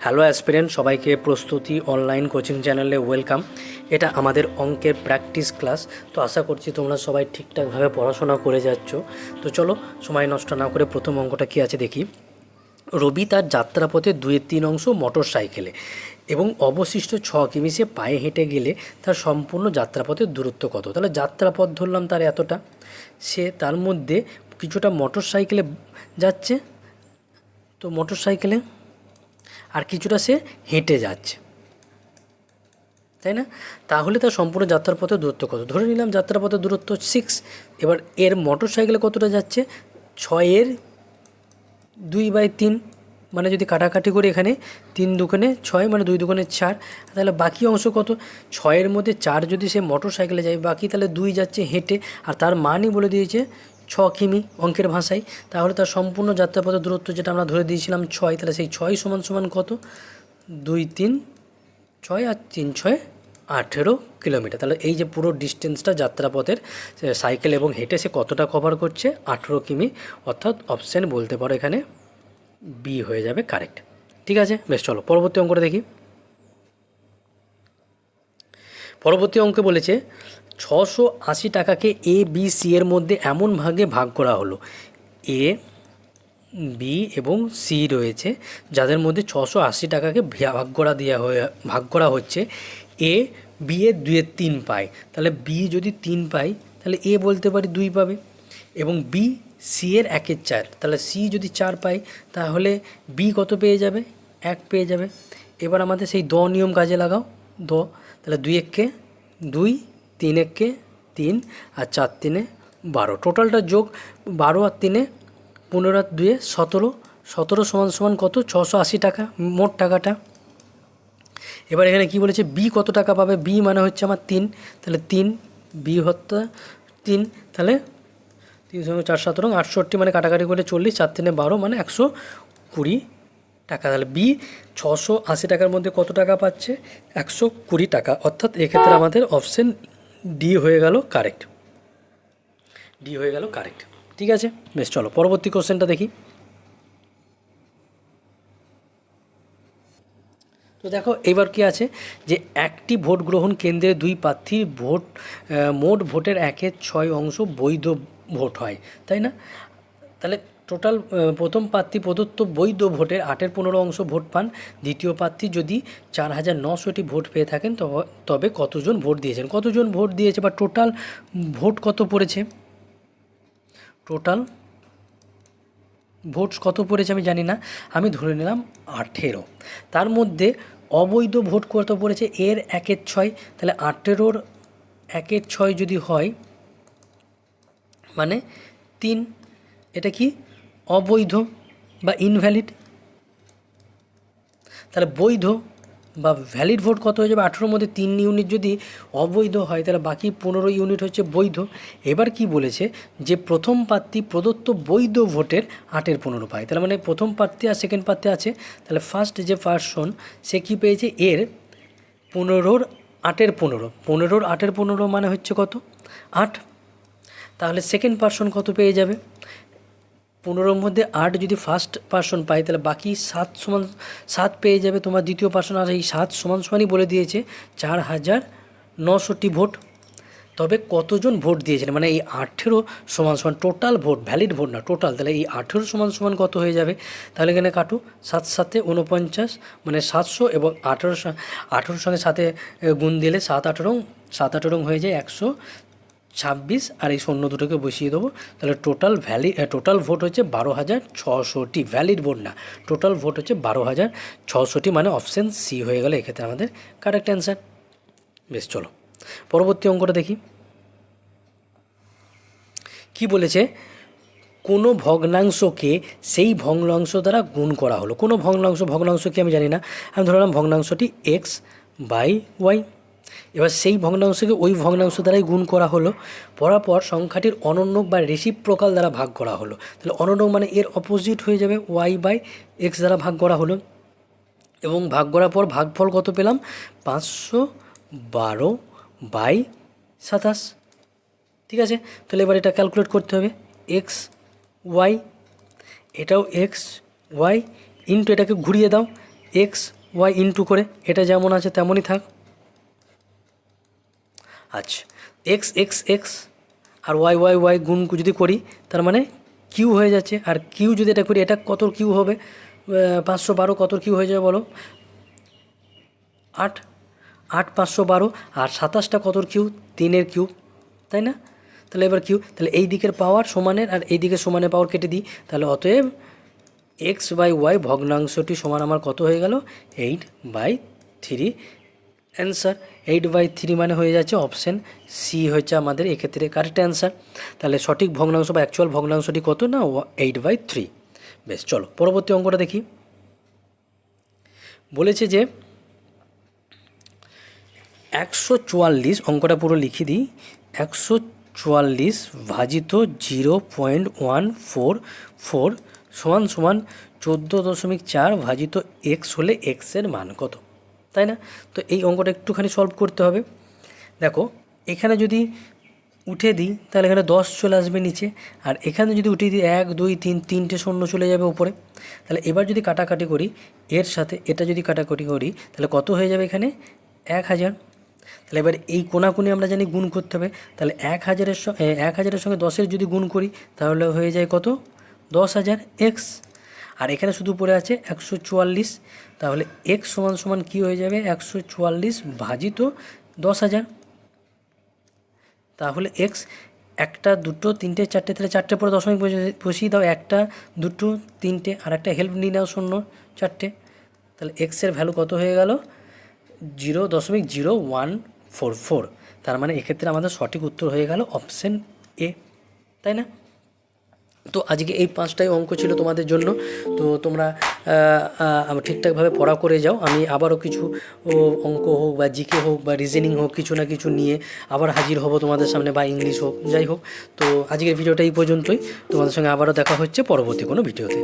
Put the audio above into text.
Hello aspirant সবাইকে প্রস্তুতি online coaching চ্যানেলে ওয়েলকাম এটা আমাদের অঙ্কের প্র্যাকটিস ক্লাস তো আশা করছি তোমরা সবাই ঠিকঠাকভাবে পড়াশোনা করে যাচ্ছ। তো চলো, সময় নষ্ট না করে প্রথম অঙ্কটা কী আছে দেখি। রবি তার যাত্রাপথে দুয়ের তিন অংশ মোটর সাইকেলে এবং অবশিষ্ট ছ কিমি সে পায়ে হেঁটে গেলে তার সম্পূর্ণ যাত্রাপথের দূরত্ব কত? তাহলে যাত্রাপথ ধরলাম তার এতটা। সে তার মধ্যে কিছুটা মোটর সাইকেলে যাচ্ছে। তো মোটর সাইকেলে আর কিছুটা সে হেঁটে যাচ্ছে। তাই না? তাহলে তার সম্পূর্ণ যাত্রার পথে দূরত্ব কত? ধরে নিলাম যাত্রার পথে দূরত্ব সিক্স এবার এর মোটর সাইকেলে কতটা যাচ্ছে? ছয়ের দুই বাই তিন মানে যদি কাটাকাটি করে এখানে, তিন দোকানে ছয় মানে দুই দোকানে চার, তাহলে বাকি অংশ কত? ছয়ের মধ্যে চার যদি সে মোটর সাইকেলে যায়, বাকি তাহলে দুই যাচ্ছে হেঁটে, আর তার মানই বলে দিয়েছে ছ কিমি অঙ্কের ভাষায়, তাহলে তার সম্পূর্ণ যাত্রাপথের দূরত্ব যেটা আমরা ধরে দিয়েছিলাম ছয়, তাহলে সেই ছয় সমান সমান কত? দুই, তিন, ছয় আর তিন, ছয়, আঠেরো কিলোমিটার। তাহলে এই যে পুরো ডিস্টেন্সটা যাত্রাপথের সাইকেল এবং হেঁটে সে কতটা কভার করছে? আঠেরো কিমি। অর্থাৎ অপশান বলতে পারো এখানে বি হয়ে যাবে কারেক্ট ঠিক আছে? বেশ, চলো পরবর্তী অঙ্কটা দেখি। পরবর্তী অঙ্কে বলেছে ছশো আশি টাকাকে এ বি সি এর মধ্যে এমন ভাগে ভাগ করা হলো। এ বি এবং সি রয়েছে, যাদের মধ্যে ছশো আশি টাকাকে ভাগ করা দেওয়া হয়ে, ভাগ করা হচ্ছে। এ বি এর দুয়ের তিন পায়। তাহলে বি যদি তিন পায়, তাহলে এ বলতে পারি দুই পাবে। এবং বি সি এর একের চার। তাহলে সি যদি চার পায়, তাহলে বি কত পেয়ে যাবে? এক পেয়ে যাবে। এবার আমাদের সেই দ নিয়ম কাজে লাগাও। দ, তাহলে দুই এককে দুই তিন এককে তিন আর চার তিনে বারো। টোটালটা যোগ বারো আর তিনে পনেরো আর দুয়ে সতেরো। সতেরো সমান সমান কত? ছশো আশি টাকা, মোট টাকাটা। এবার এখানে কি বলেছে? বি কত টাকা পাবে? বি মানে হচ্ছে আমার তিন। তাহলে তিন বি হত্যা তিন। তাহলে তিন সঙ্গে চার সতেরো আটষট্টি মানে কাটাকাটি করে চল্লিশ, চার তিনে বারো মানে একশো কুড়ি টাকা। তাহলে বি ছশো আশি টাকার মধ্যে কত টাকা পাচ্ছে? একশো কুড়ি টাকা। অর্থাৎ এক্ষেত্রে আমাদের অপশন ডি হয়ে গেল কারেক্ট ডি হয়ে গেল কারেক্ট ঠিক আছে? বেশ, চলো, পরবর্তী কোশ্চেনটা দেখি। তো দেখো, এবার কি আছে? যে একটি ভোট গ্রহণ কেন্দ্রে দুই প্রার্থীর ভোট মোট ভোটের একের ছয় অংশ বৈধ ভোট হয়, তাই না? তাহলে টোটাল প্রথম প্রার্থী প্রদত্ত বৈধ ভোটের আটের পনেরো অংশ ভোট পান। দ্বিতীয় প্রার্থী যদি চার হাজার নশোটি ভোট পেয়ে থাকেন, তবে কতজন ভোট দিয়েছেন? কতজন ভোট দিয়েছে বা টোটাল ভোট কত পড়েছে? টোটাল ভোট কত পড়েছে আমি জানি না। আমি ধরে নিলাম আঠেরো। তার মধ্যে অবৈধ ভোট কত পড়েছে? এর একের ছয়, তাহলে আঠেরোর একের ছয় যদি হয় মানে তিন, এটা কি? অবৈধ বা ইনভ্যালিড তাহলে বৈধ বা ভ্যালিড ভোট কত হয়ে যাবে? আঠেরোর মধ্যে তিন ইউনিট যদি অবৈধ হয়, তাহলে বাকি পনেরো ইউনিট হচ্ছে বৈধ। এবার কি বলেছে? যে প্রথম প্রার্থী প্রদত্ত বৈধ ভোটের আটের পনেরো পায়। তাহলে মানে প্রথম প্রার্থী আর সেকেন্ড প্রার্থী আছে। তাহলে ফার্স্ট যে পার্সন সে কী পেয়েছে? এর পনেরোর আটের পনেরো। পনেরোর আটের পনেরো মানে হচ্ছে কত? আট। তাহলে সেকেন্ড পার্সন কত পেয়ে যাবে? পনেরোর মধ্যে আট যদি ফার্স্ট পার্সন পায়, তাহলে বাকি সাত সমান সাত পেয়ে যাবে তোমার দ্বিতীয় পার্সন আর এই সাত সমান সমানই বলে দিয়েছে, চার হাজার নশোটি ভোট। তবে কতজন ভোট দিয়েছেন? মানে এই আঠেরো সমান সমান টোটাল ভোট ভ্যালিড ভোট না টোটাল তাহলে এই আঠেরো সমান সমান কত হয়ে যাবে? তাহলে এখানে কাটু, সাত সাতে উনপঞ্চাশ মানে সাতশো এবং আঠেরো আঠেরোর সঙ্গে সাথে গুণ দিলে সাত আঠেরো সাত আঠেরো হয়ে যায় একশো ছাব্বিশ আর এই শূন্য দুটোকে বসিয়ে দেবো। তাহলে টোটাল ভ্যালি টোটাল ভোট হচ্ছে বারো হাজার ছশোটি ভ্যালিড ভোট না। টোটাল ভোট হচ্ছে বারো হাজার ছশোটি মানে অপশান সি হয়ে গেলে এক্ষেত্রে আমাদের কারেক্ট অ্যান্সার বেশ, চলো। পরবর্তী অঙ্কটা দেখি। কি বলেছে? কোনো ভগ্নাংশকে সেই ভগ্নাংশ দ্বারা গুণ করা হলো। কোনো ভগ্নাংশ ভগ্নাংশ কি আমি জানি না। আমি ধরলাম ভগ্নাংশটি এক্স বাই ওয়াই এবার সেই ভগ্নাংশকে ওই ভগ্নাংশ দ্বারাই গুণ করা হলো। পরাপর সংখ্যাটির অনন্যক বা রেসিপ্রকাল দ্বারা ভাগ করা হলো। তাহলে অনন্যক মানে এর অপোজিট হয়ে যাবে ওয়াই বাই এক্স দ্বারা ভাগ করা হলো। এবং ভাগ করার পর ভাগফল কত পেলাম? পাঁচশো বারো বাই সাতাশ। ঠিক আছে? তাহলে এবার এটা ক্যালকুলেট করতে হবে। এক্স ওয়াই এটাও এক্স ওয়াই ইন্টু এটাকে ঘুরিয়ে দাও। এক্স ওয়াই ইন্টু করে। এটা যেমন আছে তেমনই থাক। আচ্ছা এক্স এক্স এক্স আর ওয়াই ওয়াই ওয়াই গুণ যদি করি, তার মানে কিউ হয়ে যাচ্ছে। আর কিউ যদি এটা করি, এটা কত কিউ হবে? পাঁচশো বারো কত কিউ হয়ে যাবে বলো? আট আট পাঁচশো বারো আর সাতাশটা কতর কিউ তিনের কিউ তাই না? তাহলে এবার কিউ তাহলে এই দিকের পাওয়ার সমানের আর এই দিকের সমানের পাওয়ার কেটে দিই। তাহলে অতএব এক্স বাই ওয়াই ভগ্নাংশটি সমান আমার কত হয়ে গেল? Eight by three answer eight by three মানে হয়ে যাচ্ছে অপশান সি হচ্ছে আমাদের এক্ষেত্রে কারেক্ট অ্যান্সার তাহলে সঠিক ভগ্নাংশ বা অ্যাকচুয়াল ভগ্নাংশটি কত না এইট বাই থ্রি বেশ, চলো পরবর্তী অঙ্কটা দেখি। বলেছে যে একশো চুয়াল্লিশ, অঙ্কটা পুরো লিখে দিই, একশো চুয়াল্লিশ ভাজিত zero point one four four সমান সমান চোদ্দ দশমিক চার ভাজিত এক্স হলে এক্সের মান কত? তাই না? তো এই অঙ্কটা একটুখানি সলভ করতে হবে। দেখো, এখানে যদি উঠে দিই, তাহলে এখানে দশ চলে আসবে নিচে। আর এখানে যদি উঠিয়ে দিই, এক, দুই, তিন, তিনটে শূন্য চলে যাবে উপরে। তাহলে এবার যদি কাটাকাটি করি, এর সাথে এটা যদি কাটাকাটি করি, তাহলে কত হয়ে যাবে এখানে? এক হাজার। তাহলে এবার এই কোনাকুনি আমরা জানি গুণ করতে হবে। তাহলে এক হাজারের এক হাজারের সঙ্গে দশের যদি গুণ করি, তাহলে হয়ে যায় কত? দশ হাজার এক্স। আর এখানে শুধু পড়ে আছে একশো চুয়াল্লিশ, তাহলে এক্স সমান সমান কী হয়ে যাবে? একশো চুয়াল্লিশ ভাজিত দশ হাজার। তাহলে এক্স একটা, দুটো, তিনটে, চারটে, তাহলে চারটে পরে দশমিক বসিয়ে- দাও, একটা, দুটো, তিনটে, আর একটা হেল্প নিয়ে নাও শূন্য, চারটে। তাহলে এক্সের ভ্যালু কত হয়ে গেল? জিরো দশমিক জিরো ওয়ান ফোর ফোর। তার মানে এক্ষেত্রে আমাদের সঠিক উত্তর হয়ে গেল অপশান এ তাই না? তো আজকে এই পাঁচটাই অঙ্ক ছিল তোমাদের জন্য। তো তোমরা ঠিকঠাকভাবে পড়া করে যাও। আমি আবারও কিছু অঙ্ক হোক বা জিকে হোক বা রিজেনিং হোক, কিছু না কিছু নিয়ে আবার হাজির হব তোমাদের সামনে বা ইংলিশ হোক, যাই হোক। তো আজকের ভিডিওটা এই পর্যন্তই। তোমাদের সঙ্গে আবারও দেখা হচ্ছে পরবর্তী কোনো ভিডিওতে।